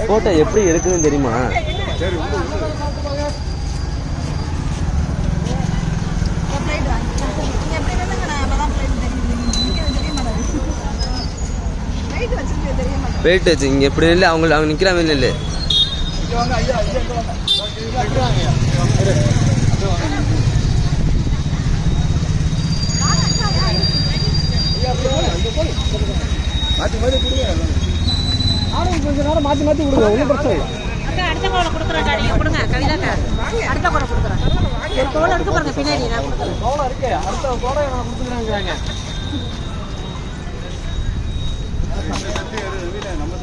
Photo எப்படி எடுக்குதுன்னு தெரியுமா? Flight எப்படி வெயிட் வச்சு இங்கே எப்படி இல்லை அவங்க அவங்க நிற்கிறாங்க இல்லை அக்கா அடுத்த கோலை கொடுக்குறேன்டா நீங்க கொடுங்க கவிதாக்கா அடுத்த கோலை கொடுக்குறேன். ஒரு கோலை இருக்கு பாருங்க பின்னாடி நான் கொடுக்குறேன். நம்ம